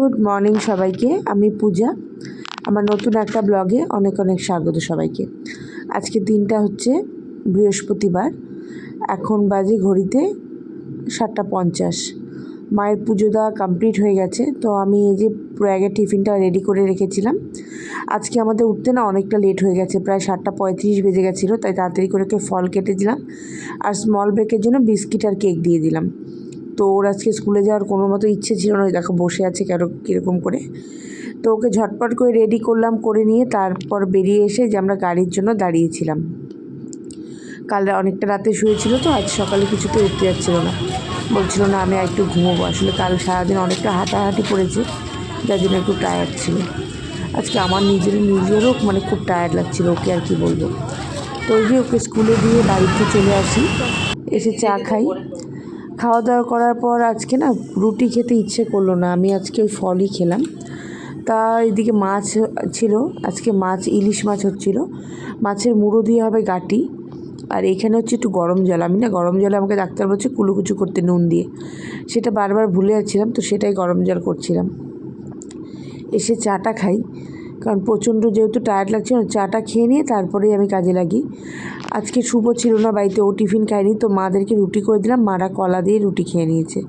Good morning সবাইকে, আমি পূজা। আমার নতুন একটা ব্লগে অনেক অনেক স্বাগত সবাইকে। আজকে দিনটা হচ্ছে বৃহস্পতিবার। এখন বাজে ঘড়িতে সাতটা পঞ্চাশ। মায়ের পুজো দেওয়া কমপ্লিট হয়ে গেছে, তো আমি এই যে প্রয়াগের টিফিনটা রেডি করে রেখেছিলাম। আজকে আমাদের উঠতে না অনেকটা লেট হয়ে গেছে, প্রায় সাতটা পঁয়ত্রিশ বেজে গেছিল, তাই তাড়াতাড়ি করে ফল কেটে দিলাম। আর স্মল ব্রেকের জন্য বিস্কিট আর কেক দিয়ে দিলাম। তো ওর আজকে স্কুলে যাওয়ার কোনো মতো ইচ্ছে ছিল না দেখো বসে আছে কেন, কীরকম করে। তো ওকে ঝটপট করে রেডি করলাম, করে নিয়ে তারপর বেরিয়ে এসে যে আমরা গাড়ির জন্য দাঁড়িয়েছিলাম। কাল অনেকটা রাতে শুয়েছিল তো, আজ সকালে কিছুতে উঠতে যাচ্ছিল না। বলছিল, না, আমি একটু ঘুমোবো। আসলে কাল সারাদিন অনেকটা হাঁটাহাঁটি করেছে, যার জন্য একটু টায়ার্ড ছিল। আজকে আমার নিজের নিজেরও মানে খুব টায়ার্ড লাগছিল ওকে আর কি বলব। তো ওই যে ওকে স্কুলে দিয়ে বাড়িতে চলে আসি, এসে চা খাই। খাওয়া দাওয়া করার পর আজকে না রুটি খেতে ইচ্ছে করল না। আমি আজকে ওই ফলই খেলাম। তা এদিকে মাছ ছিল, আজকে মাছ, ইলিশ মাছ হচ্ছিল। মাছের মুড়ো দিয়ে হবে গাটি। আর এখানে হচ্ছে একটু গরম জল। আমি না গরম জলে আমাকে ডাক্তার বলছে কুলুকুচু করতে নুন দিয়ে। সেটা বারবার ভুলে যাচ্ছিলাম, তো সেটাই গরম জল করছিলাম। এসে চাটা খাই। কারণ প্রচণ্ড যেহেতু টায়ার্ড লাগছে না চাটা খেয়ে নিয়ে তারপরেই আমি কাজে লাগি। আজকে শুভ ছিল না, বাড়িতে ও টিফিন খায়নি, তো মাদেরকে রুটি করে দিলাম, মারা কলা দিয়ে রুটি খেয়ে নিয়েছে।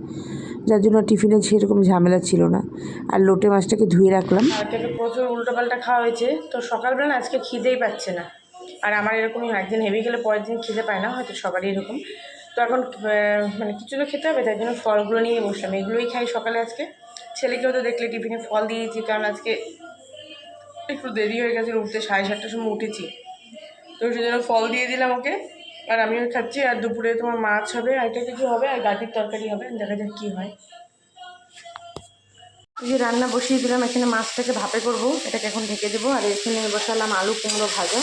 যার জন্য টিফিনে সেরকম ঝামেলা ছিল না। আর লোটে মাছটাকে ধুয়ে রাখলাম। প্রচুর উল্টোপাল্টা খাওয়া হয়েছে, তো সকালবেলা আজকে খিদেই পাচ্ছে না। আর আমার এরকমই একদিন হেভি গেলে পরের দিন খিদে পায় না, হয়তো সবারই এরকম। তো এখন মানে কিছু তো খেতে হবে, তাই জন্য ফলগুলো নিয়ে বসলাম। এগুলোই খাই সকালে আজকে। ছেলেকেও তো দেখলে টিফিনে ফল দিয়েছি, কারণ আজকে একটু দেরি হয়ে গেছে, উঠতে সাড়ে সাতটার সময় উঠেছি। তো সেই জন্য ফল দিয়ে দিলাম ওকে। আর আমিও খাচ্ছি, আর দুপুরে তোমার মাছ হবে, আর একটা কিছু হবে, আর গাটির তরকারি হবে, দেখা যাক কী হয়। যে রান্না বসিয়ে দিলাম, এখানে মাছটাকে ভাপে করব, এটাকে এখন ঢেকে দেবো, আর এখানে বসালাম আলু, কুমড়ো ভাজা।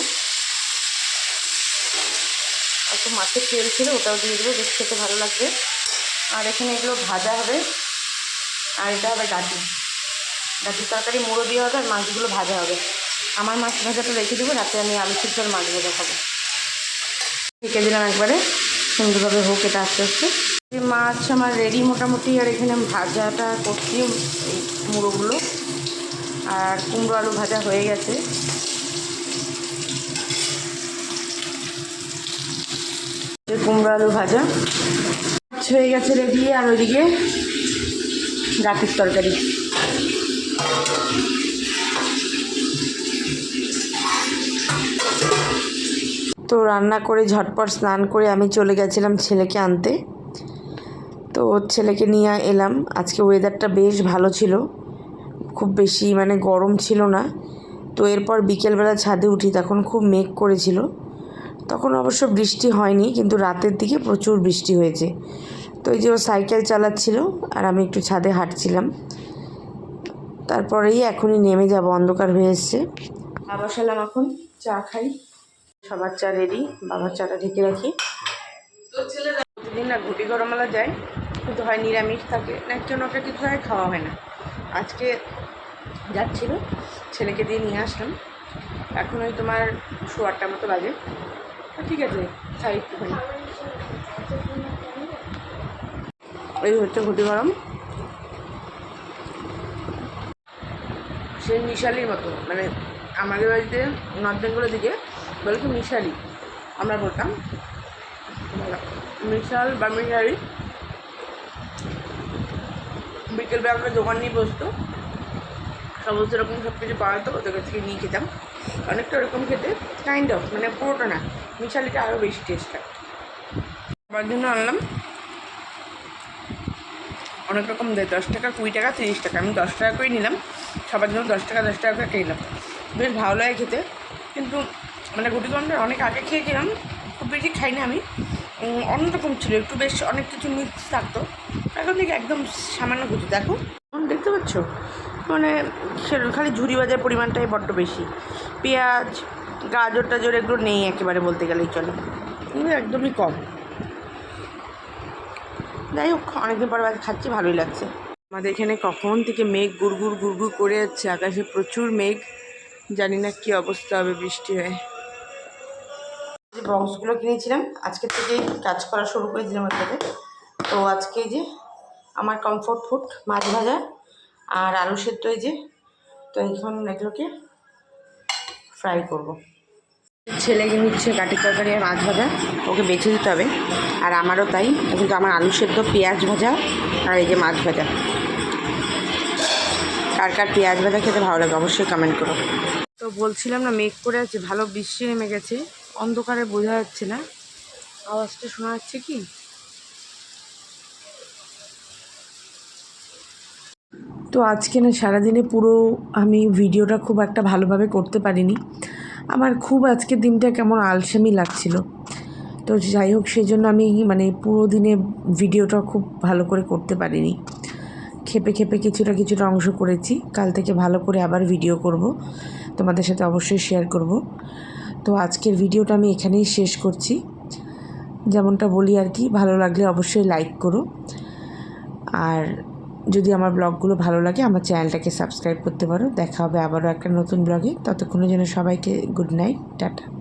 আর তো মাছের তেল ছিল, ওটাও দিয়ে দেবো, বেশ খেতে ভালো লাগবে। আর এখানে এগুলো ভাজা হবে, আর এটা হবে গাটি গাটির তরকারি, মুড়ো দিয়ে হবে আর মাছগুলো ভাজা হবে। আমার মাছ ভাজাটা রেখে দেবো, রাতে আমি আলু সিদ্ধ আর মাছ ভাজা খাব। ঢেকে দিলাম একবারে, সুন্দরভাবে হোক এটা আস্তে আস্তে। মাছ আমার রেডি মোটামুটি, আর এখানে ভাজাটা করছি এই মুড়োগুলো। আর কুমড়ো আলু ভাজা হয়ে গেছে। কুমড়ো আলু ভাজা। হয়ে গেছে রেডি আর ওইদিকে রাতের তরকারি। তো রান্না করে ঝটপট স্নান করে আমি চলে গেছিলাম ছেলেকে আনতে। তো ছেলেকে নিয়ে এলাম। আজকে ওয়েদারটা বেশ ভালো ছিল। খুব বেশি মানে গরম ছিল না। তো এরপর বিকেলবেলা ছাদে উঠি, তখন খুব মেঘ করেছিল। তখন অবশ্য বৃষ্টি হয়নি, কিন্তু রাতের দিকে প্রচুর বৃষ্টি হয়েছে। তো এই যে ও সাইকেল চালাচ্ছিল, আর আমি একটু ছাদে হাঁটছিলাম। তারপরেই এখনই নেমে যাব অন্ধকার হয়ে এসছে। চা বসালাম এখন চা খাই। সবার চা রেডি বাবার চাটা ঢেকে রাখি। প্রতিদিন না ঘুটি গরমলা যায়? কিন্তু হয় নিরামিষ থাকে না একটু একটা কিছু হয় খাওয়া হয় না। আজকে যাচ্ছিল ছেলেকে দিয়ে নিয়ে আসলাম। এখন ওই তোমার আটটার মতো বাজে। ঠিক আছে খাই একটুখানি। এই হচ্ছে ঘুটি গরম। সেই মিশালির মতো মানে আমাদের বাড়িতে নর্থ বেঙ্গলের দিকে বলে মিশালি আমরা বলতাম। মিশাল বা মিশালি বিকেলবেলা আমরা দোকান নিয়ে বসতো। সমস্ত রকম সব কিছু পাওয়া যেত, ওদের কাছ থেকে নিয়ে খেতাম। অনেকটা ওরকম খেতে কাইন্ড অফ মানে পুরোটা না মিশালিটা আরও বেশি টেস্ট হয়। সবার জন্য আনলাম। অনেক রকম দেয় দশ টাকা, কুড়ি টাকা, তিরিশ টাকা। আমি দশ টাকা করে নিলাম। সবার জন্য দশ টাকা দশ টাকা করে একটা নিলাম। বেশ ভালো লাগে খেতে। কিন্তু মানে গুটি গরমটা অনেক আগে খেয়েছিলাম খুব বেশি খাই না আমি অন্যরকম ছিল। একটু বেশ অনেক কিছু মিক্স থাকতো। এখন থেকে একদম সামান্য কিছু দেখো। দেখতে পাচ্ছ? মানে খালি ঝুরি বাজার পরিমাণটাই বড্ড বেশি। পেঁয়াজ গাজর টাজর এগুলো নেই একেবারে বলতে গেলেই চলে। একদমই কম। যাই হোক, অনেকদিন পর আজ খাচ্ছি, ভালোই লাগছে। আমাদের এখানে কখন থেকে মেঘ গুড়গুড় গুড়গুড় করে যাচ্ছে, আকাশে প্রচুর মেঘ। জানি না কি অবস্থা হবে বৃষ্টি হয়ে। যে বক্সগুলো কিনেছিলাম, আজকে থেকেই কাজ করা শুরু করে দিলাম আপনাদের তো আজকে যে আমার কমফোর্ট ফুড মাছ ভাজা আর আলু সেদ্ধ এই যে। তো এখন এগুলোকে ফ্রাই করব। ছেলেকে নিচ্ছে কাঠি তরকারি আর মাছ ভাজা, ওকে বেছে দিতে হবে। আর আমারও তাই, কিন্তু আমার আলু সেদ্ধ, পেঁয়াজ ভাজা আর এই যে মাছ ভাজা। কার কার পেঁয়াজ ভাজা খেতে ভালো লাগে অবশ্যই কমেন্ট করো। তো বলছিলাম না, মেঘ করে আছে, ভালো বৃষ্টি নেমে গেছে, অন্ধকারে বোঝা যাচ্ছে না। আওয়াজটা শোনা যাচ্ছে কি? তো আজকে না সারাদিনে পুরো আমি ভিডিওটা খুব একটা ভালোভাবে করতে পারিনি। আমার খুব আজকের দিনটা কেমন আলসেমি লাগছিল। তো যাই হোক সেই জন্য আমি মানে পুরো দিনে ভিডিওটা খুব ভালো করে করতে পারিনি। খেপে খেপে কিছুটা কিছুটা অংশ করেছি। কাল থেকে ভালো করে আবার ভিডিও করব। তোমাদের সাথে অবশ্যই শেয়ার করব। তো আজকের ভিডিওটা আমি এখানেই শেষ করছি। যেমনটা বলি আর কি, ভালো লাগলে অবশ্যই লাইক করো। আর যদি আমার ব্লগগুলো ভালো লাগে, আমার চ্যানেলটাকে সাবস্ক্রাইব করতে পারো। দেখা হবে আবারও একটা নতুন ব্লগে। ততক্ষণের জন্য সবাইকে গুড নাইট, টাটা।